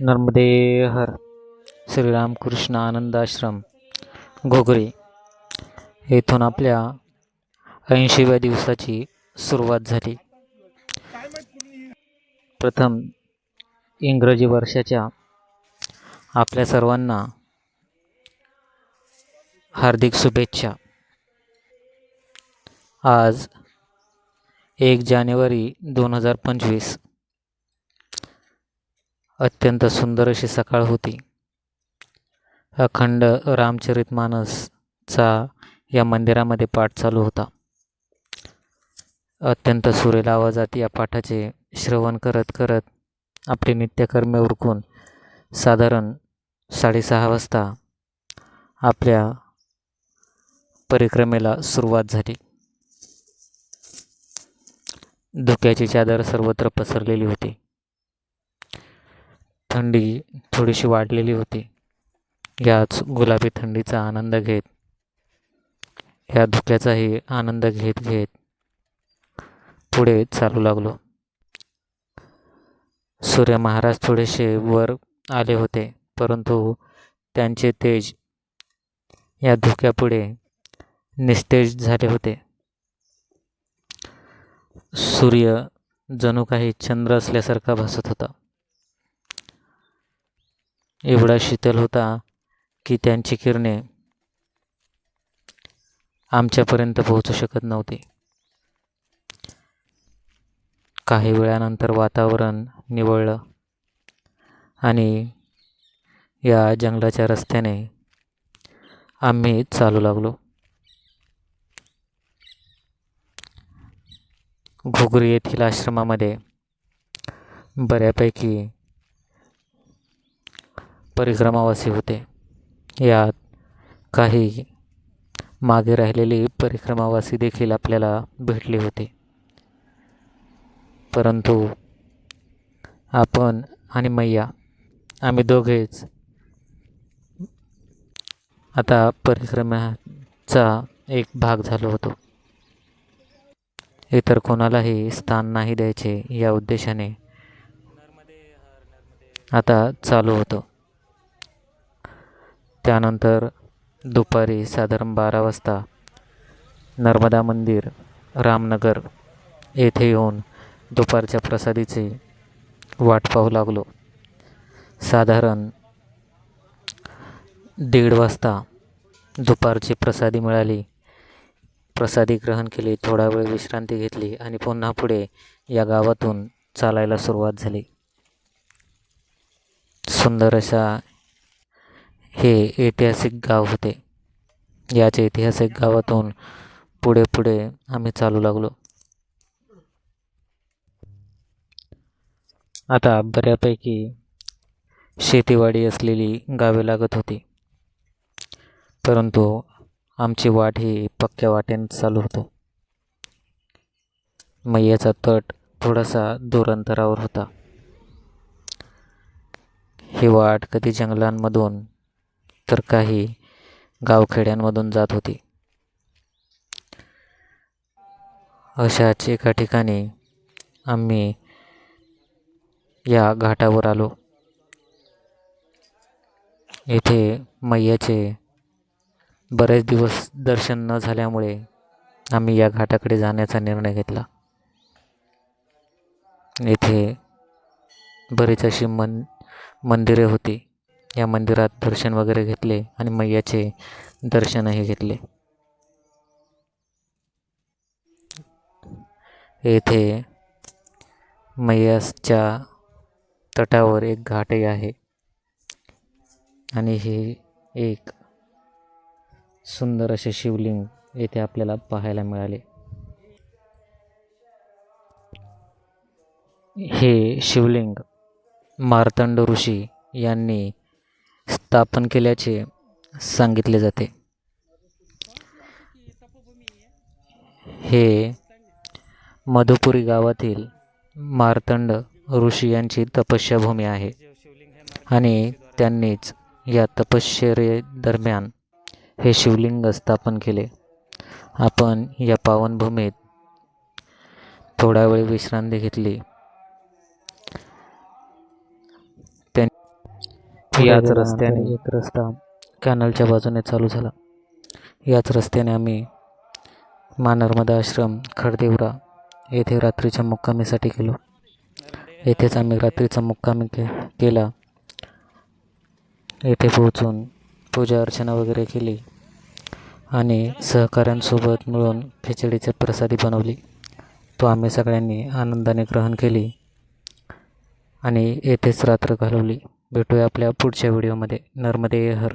नर्मदे हर। श्रीरामकृष्ण आनंद आश्रम घोगरे। येथून आपल्या ऐंशीव्या दिवसाची सुरुवात झाली. प्रथम इंग्रजी वर्षाच्या आपल्या सर्वांना हार्दिक शुभेच्छा. आज एक जानेवारी दोन हजार पंचवीस. अत्यंत सुंदर अशी सकाळ होती. अखंड रामचरितमानसचा या मंदिरामध्ये पाठ चालू होता. अत्यंत सुरेल आवाजात या पाठाचे श्रवण करत करत आपली नित्यकर्मे उरकून साधारण साडेसहा वाजता आपल्या परिक्रमेला सुरुवात झाली. धुक्याची चादर सर्वत्र पसरलेली होती. थंडी थोडीशी वाढलेली होती. याच गुलाबी थंडीचा आनंद घेत या धुक्याचाही आनंद घेत घेत पुढे चालू लागलो. सूर्य महाराज थोडेसे वर आले होते परंतु त्यांचे तेज या धुक्यापुढे निस्तेज झाले होते. सूर्य जणू काही चंद्र असल्यासारखा भासत होता. एवढा शीतल होता की त्यांची किरणे आमच्यापर्यंत पोहोचू शकत नव्हती. काही वेळानंतर वातावरण निवळलं आणि या जंगलाच्या रस्त्याने आम्ही चालू लागलो. घुगरी येथील आश्रमामध्ये बऱ्यापैकी परिक्रमावासी होते. यात काही मागे राहिलेली परिक्रमावासी देखील आपल्याला भेटले होते. परंतु आपण आणि मैया आम्ही दोघेच आता परिक्रमाचा एक भाग झालो होतो. इतर कोणालाही स्थान नाही द्यायचे या उद्देशाने आता चालू होतो. त्यानंतर दुपारी साधारण बारा वाजता नर्मदा मंदिर रामनगर येथे येऊन दुपारच्या प्रसादीची वाट पाहू लागलो. साधारण दीड वाजता दुपारची प्रसादी मिळाली. प्रसादी ग्रहण केली थोडा वेळ विश्रांती घेतली आणि पुन्हा पुढे या गावातून चालायला सुरुवात झाली. सुंदर अशा हे ऐतिहासिक गाव होते. याच ऐतिहासिक गावातून पुढे पुढे आम्ही चालू लागलो. आता बऱ्यापैकी शेतीवाडी असलेली गावे लागत होती. परंतु आमची वाट ही पक्क्या वाटेने चालू होतो. मैयाचा तट थोडासा दूर अंतरावर होता. ही वाट कधी जंगलांमधून तर काही गावखेड्यांमधून जात होती. अशाच एका ठिकाणी आम्ही या घाटावर आलो. येथे मैयाचे बरेच दिवस दर्शन न झाल्यामुळे आम्ही या घाटाकडे जाण्याचा निर्णय घेतला. येथे बरीच अशी मन मंदिरे होती. या मंदिरात दर्शन वगैरे घेतले आणि मैयाचे दर्शनही घेतले. येथे मैयासच्या तटावर एक घाटही आहे आणि हे एक सुंदर असे शिवलिंग येथे आपल्याला पाहायला मिळाले. हे शिवलिंग मार्तंड ऋषी यांनी स्थापन केल्याचे सांगितले जाते. हे मधुपुरी गावातील मार्तंड ऋषी यांची तपस्याभूमी आहे आणि त्यांनीच या तपश्चर्येदरम्यान हे शिवलिंग स्थापन केले. आपण या पावनभूमीत थोडा वेळ विश्रांती घेतली. याच रस्त्याने एक रस्ता कॅनलच्या बाजूने चालू झाला. याच रस्त्याने आम्ही मानर्मदा आश्रम खडदेवरा येथे रात्रीच्या मुक्कामीसाठी गेलो. येथेच आम्ही रात्रीचा मुक्कामी के केला. येथे पोहोचून पूजा अर्चना वगैरे केली आणि सहकाऱ्यांसोबत मिळून खिचडीचे प्रसादी बनवली. तो आम्ही सगळ्यांनी आनंदाने ग्रहण केली आणि येथेच रात्र घालवली. भेटूया आपल्या पुढच्या व्हिडिओमध्ये. नर्मदे हर.